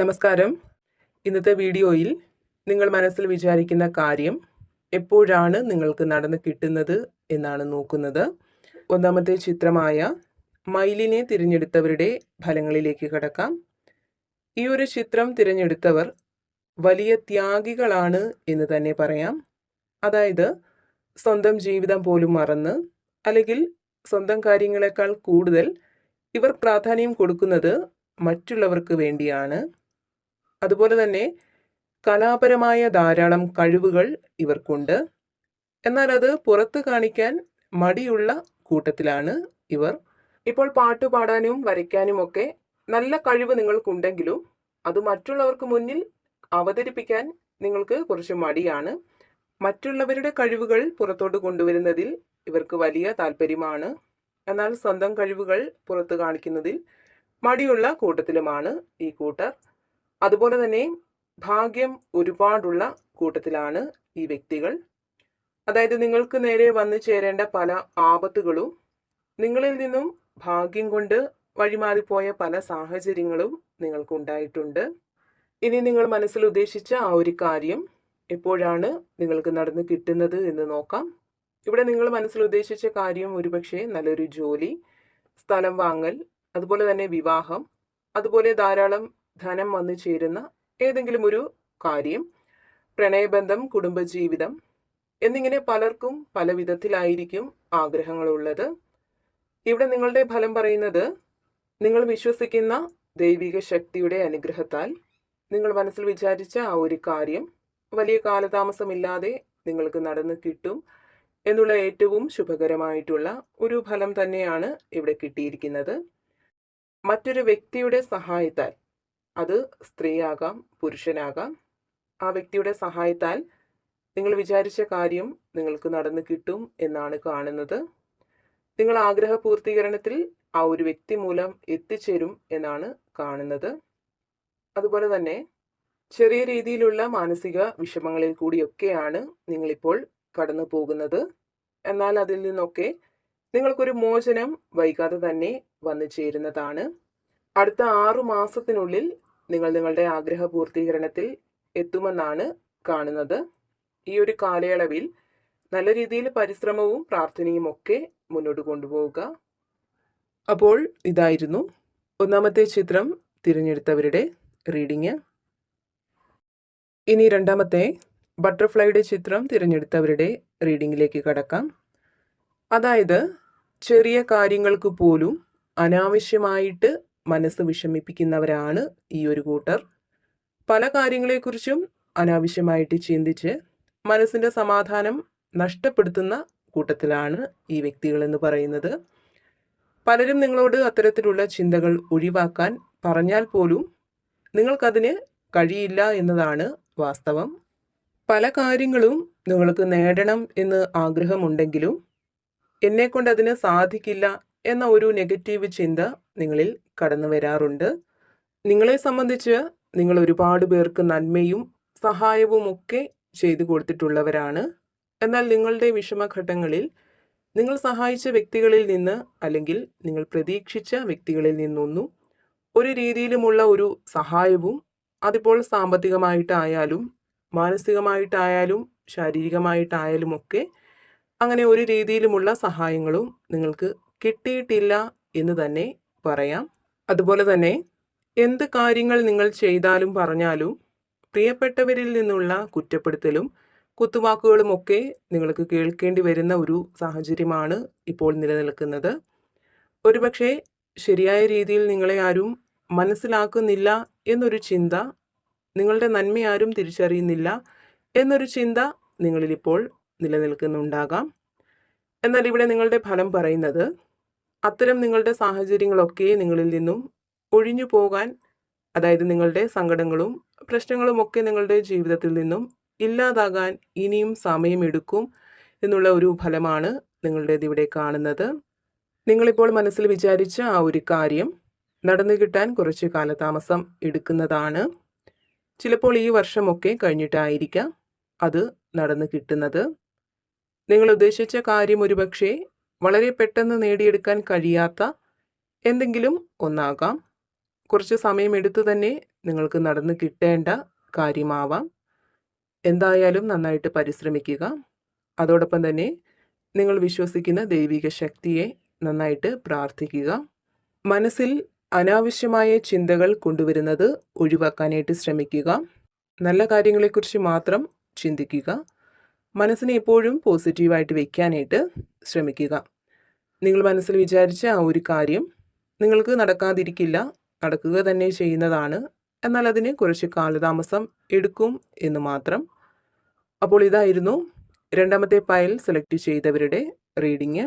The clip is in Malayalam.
നമസ്കാരം. ഇന്നത്തെ വീഡിയോയിൽ നിങ്ങൾ മനസ്സിൽ വിചാരിക്കുന്ന കാര്യം എപ്പോഴാണ് നിങ്ങൾക്ക് നടന്ന് കിട്ടുന്നത് എന്നാണ് നോക്കുന്നത്. ഒന്നാമത്തെ ചിത്രമായ മയിലിനെ തിരഞ്ഞെടുത്തവരുടെ ഫലങ്ങളിലേക്ക് കടക്കാം. ഈ ഒരു ചിത്രം തിരഞ്ഞെടുത്തവർ വലിയ ത്യാഗികളാണ് എന്ന് തന്നെ പറയാം. അതായത് സ്വന്തം ജീവിതം പോലും മറന്ന് അല്ലെങ്കിൽ സ്വന്തം കാര്യങ്ങളെക്കാൾ കൂടുതൽ ഇവർ പ്രാധാന്യം കൊടുക്കുന്നത് മറ്റുള്ളവർക്ക് വേണ്ടിയാണ്. അതുപോലെ തന്നെ കലാപരമായ ധാരാളം കഴിവുകൾ ഇവർക്കുണ്ട്. എന്നാൽ അത് പുറത്ത് കാണിക്കാൻ മടിയുള്ള കൂട്ടത്തിലാണ് ഇവർ. ഇപ്പോൾ പാട്ട് പാടാനും വരയ്ക്കാനും ഒക്കെ നല്ല കഴിവ് നിങ്ങൾക്കുണ്ടെങ്കിലും അത് മറ്റുള്ളവർക്ക് മുന്നിൽ അവതരിപ്പിക്കാൻ നിങ്ങൾക്ക് കുറച്ച് മടിയാണ്. മറ്റുള്ളവരുടെ കഴിവുകൾ പുറത്തോട്ട് കൊണ്ടുവരുന്നതിൽ ഇവർക്ക് വലിയ താല്പര്യമാണ്. എന്നാൽ സ്വന്തം കഴിവുകൾ പുറത്ത് കാണിക്കുന്നതിൽ മടിയുള്ള കൂട്ടത്തിലുമാണ് ഈ കൂട്ടർ. അതുപോലെ തന്നെ ഭാഗ്യം ഒരുപാടുള്ള കൂട്ടത്തിലാണ് ഈ വ്യക്തികൾ. അതായത് നിങ്ങൾക്ക് നേരെ വന്നു ചേരേണ്ട പല ആപത്തുകളും നിങ്ങളിൽ നിന്നും ഭാഗ്യം കൊണ്ട് വഴിമാറിപ്പോയ പല സാഹചര്യങ്ങളും നിങ്ങൾക്കുണ്ടായിട്ടുണ്ട് ഇനി നിങ്ങൾ മനസ്സിൽ ഉദ്ദേശിച്ച ആ ഒരു കാര്യം എപ്പോഴാണ് നിങ്ങൾക്ക് നടന്ന് കിട്ടുന്നത് എന്ന് നോക്കാം. ഇവിടെ നിങ്ങൾ മനസ്സിൽ ഉദ്ദേശിച്ച കാര്യം ഒരുപക്ഷെ നല്ലൊരു ജോലി സ്ഥലം വാങ്ങൽ അതുപോലെ തന്നെ വിവാഹം അതുപോലെ ധാരാളം ധനം വന്നു ചേരുന്ന ഏതെങ്കിലും ഒരു കാര്യം പ്രണയബന്ധം കുടുംബജീവിതം എന്നിങ്ങനെ പലർക്കും പല വിധത്തിലായിരിക്കും ആഗ്രഹങ്ങളുള്ളത്. ഇവിടെ നിങ്ങളുടെ ഫലം പറയുന്നത് നിങ്ങൾ വിശ്വസിക്കുന്ന ദൈവിക ശക്തിയുടെ അനുഗ്രഹത്താൽ നിങ്ങൾ മനസ്സിൽ വിചാരിച്ച ആ ഒരു കാര്യം വലിയ കാലതാമസമില്ലാതെ നിങ്ങൾക്ക് നടന്ന് കിട്ടും എന്നുള്ള ഏറ്റവും ശുഭകരമായിട്ടുള്ള ഒരു ഫലം തന്നെയാണ് ഇവിടെ കിട്ടിയിരിക്കുന്നത്. മറ്റൊരു വ്യക്തിയുടെ സഹായത്താൽ അത് സ്ത്രീയാകാം പുരുഷനാകാം. ആ വ്യക്തിയുടെ സഹായത്താൽ നിങ്ങൾ വിചാരിച്ച കാര്യം നിങ്ങൾക്ക് നടന്നു കിട്ടും എന്നാണ് കാണുന്നത്. നിങ്ങൾ ആഗ്രഹ പൂർത്തീകരണത്തിൽ ആ ഒരു വ്യക്തി മൂലം എത്തിച്ചേരും എന്നാണ് കാണുന്നത്. അതുപോലെ തന്നെ ചെറിയ രീതിയിലുള്ള മാനസിക വിഷമങ്ങളിൽ കൂടിയൊക്കെയാണ് നിങ്ങളിപ്പോൾ കടന്നു പോകുന്നത്. എന്നാൽ അതിൽ നിന്നൊക്കെ നിങ്ങൾക്കൊരു മോചനം വൈകാതെ തന്നെ വന്നു ചേരുന്നതാണ്. അടുത്ത ആറു മാസത്തിനുള്ളിൽ നിങ്ങൾ നിങ്ങളുടെ ആഗ്രഹ പൂർത്തീകരണത്തിൽ എത്തുമെന്നാണ് കാണുന്നത്. ഈ ഒരു കാലയളവിൽ നല്ല രീതിയിൽ പരിശ്രമവും പ്രാർത്ഥനയും ഒക്കെ മുന്നോട്ട് കൊണ്ടുപോവുക. അപ്പോൾ ഇതായിരുന്നു ഒന്നാമത്തെ ചിത്രം തിരഞ്ഞെടുത്തവരുടെ റീഡിങ്. ഇനി രണ്ടാമത്തെ ബട്ടർഫ്ലൈയുടെ ചിത്രം തിരഞ്ഞെടുത്തവരുടെ റീഡിങ്ങിലേക്ക് കടക്കാം. അതായത് ചെറിയ കാര്യങ്ങൾക്ക് പോലും അനാവശ്യമായിട്ട് മനസ്സ് വിഷമിപ്പിക്കുന്നവരാണ് ഈ ഒരു കൂട്ടർ. പല കാര്യങ്ങളെക്കുറിച്ചും അനാവശ്യമായിട്ട് ചിന്തിച്ച് മനസ്സിന്റെ സമാധാനം നഷ്ടപ്പെടുത്തുന്ന കൂട്ടത്തിലാണ് ഈ വ്യക്തികളെന്ന് പറയുന്നത്. പലരും നിങ്ങളോട് അത്തരത്തിലുള്ള ചിന്തകൾ ഒഴിവാക്കാൻ പറഞ്ഞാൽ പോലും നിങ്ങൾക്കതിന് കഴിയില്ല എന്നതാണ് വാസ്തവം. പല കാര്യങ്ങളും നിങ്ങൾക്ക് നേടണം എന്ന് ആഗ്രഹമുണ്ടെങ്കിലും എന്നെക്കൊണ്ട് അതിന് സാധിക്കില്ല എന്ന ഒരു നെഗറ്റീവ് ചിന്ത നിങ്ങളിൽ കടന്നു വരാറുണ്ട്. നിങ്ങളെ സംബന്ധിച്ച് നിങ്ങൾ ഒരുപാട് പേർക്ക് നന്മയും സഹായവും ഒക്കെ ചെയ്തു കൊടുത്തിട്ടുള്ളവരാണ്. എന്നാൽ നിങ്ങളുടെ വിഷമഘട്ടങ്ങളിൽ നിങ്ങൾ സഹായിച്ച വ്യക്തികളിൽ നിന്ന് അല്ലെങ്കിൽ നിങ്ങൾ പ്രതീക്ഷിച്ച വ്യക്തികളിൽ നിന്നൊന്നും ഒരു രീതിയിലുമുള്ള ഒരു സഹായവും അതിപ്പോൾ സാമ്പത്തികമായിട്ടായാലും മാനസികമായിട്ടായാലും ശാരീരികമായിട്ടായാലും ഒക്കെ അങ്ങനെ ഒരു രീതിയിലുമുള്ള സഹായങ്ങളും നിങ്ങൾക്ക് കിട്ടിയിട്ടില്ല എന്ന് തന്നെ പറയാം. അതുപോലെ തന്നെ എന്ത് കാര്യങ്ങൾ നിങ്ങൾ ചെയ്താലും പറഞ്ഞാലും പ്രിയപ്പെട്ടവരിൽ നിന്നുള്ള കുറ്റപ്പെടുത്തലും കുത്തുവാക്കുകളുമൊക്കെ നിങ്ങൾക്ക് കേൾക്കേണ്ടി വരുന്ന ഒരു സാഹചര്യമാണ് ഇപ്പോൾ നിലനിൽക്കുന്നത്. ഒരുപക്ഷെ ശരിയായ രീതിയിൽ നിങ്ങളെ ആരും മനസ്സിലാക്കുന്നില്ല എന്നൊരു ചിന്ത നിങ്ങളുടെ നന്മയാരും തിരിച്ചറിയുന്നില്ല എന്നൊരു ചിന്ത നിങ്ങളിലിപ്പോൾ നിലനിൽക്കുന്നുണ്ടാകാം. എന്നാൽ ഇവിടെ നിങ്ങളുടെ ഫലം പറയുന്നത് അത്തരം നിങ്ങളുടെ സാഹചര്യങ്ങളൊക്കെ നിങ്ങളിൽ നിന്നും ഒഴിഞ്ഞു പോകാൻ അതായത് നിങ്ങളുടെ സങ്കടങ്ങളും പ്രശ്നങ്ങളും ഒക്കെ നിങ്ങളുടെ ജീവിതത്തിൽ നിന്നും ഇല്ലാതാകാൻ ഇനിയും സമയമെടുക്കും എന്നുള്ള ഒരു ഫലമാണ് നിങ്ങളുടേത് ഇവിടെ കാണുന്നത്. നിങ്ങളിപ്പോൾ മനസ്സിൽ വിചാരിച്ച ആ ഒരു കാര്യം നടന്നു കിട്ടാൻ കുറച്ച് കാലതാമസം എടുക്കുന്നതാണ്. ചിലപ്പോൾ ഈ വർഷമൊക്കെ കഴിഞ്ഞിട്ടായിരിക്കാം അത് നടന്നു കിട്ടുന്നത്. നിങ്ങൾ ഉദ്ദേശിച്ച കാര്യം ഒരുപക്ഷെ വളരെ പെട്ടെന്ന് നേടിയെടുക്കാൻ കഴിയാത്ത എന്തെങ്കിലും ഒന്നാകാം. കുറച്ച് സമയമെടുത്ത് തന്നെ നിങ്ങൾക്ക് നടന്ന് കിട്ടേണ്ട കാര്യമാവാം. എന്തായാലും നന്നായിട്ട് പരിശ്രമിക്കുക. അതോടൊപ്പം തന്നെ നിങ്ങൾ വിശ്വസിക്കുന്ന ദൈവിക ശക്തിയെ നന്നായിട്ട് പ്രാർത്ഥിക്കുക. മനസ്സിൽ അനാവശ്യമായ ചിന്തകൾ കൊണ്ടുവരുന്നത് ഒഴിവാക്കാനായിട്ട് ശ്രമിക്കുക. നല്ല കാര്യങ്ങളെക്കുറിച്ച് മാത്രം ചിന്തിക്കുക. മനസ്സിനെ എപ്പോഴും പോസിറ്റീവായിട്ട് വെക്കാനായിട്ട് ശ്രമിക്കുക. നിങ്ങൾ മനസ്സിൽ വിചാരിച്ച ആ ഒരു കാര്യം നിങ്ങൾക്ക് നടക്കാതിരിക്കില്ല നടക്കുക തന്നെ ചെയ്യുന്നതാണ്. എന്നാൽ അതിന് കുറച്ച് കാലതാമസം എടുക്കും എന്ന് മാത്രം. അപ്പോൾ ഇതായിരുന്നു രണ്ടാമത്തെ ഫയൽ സെലക്ട് ചെയ്തവരുടെ റീഡിങ്.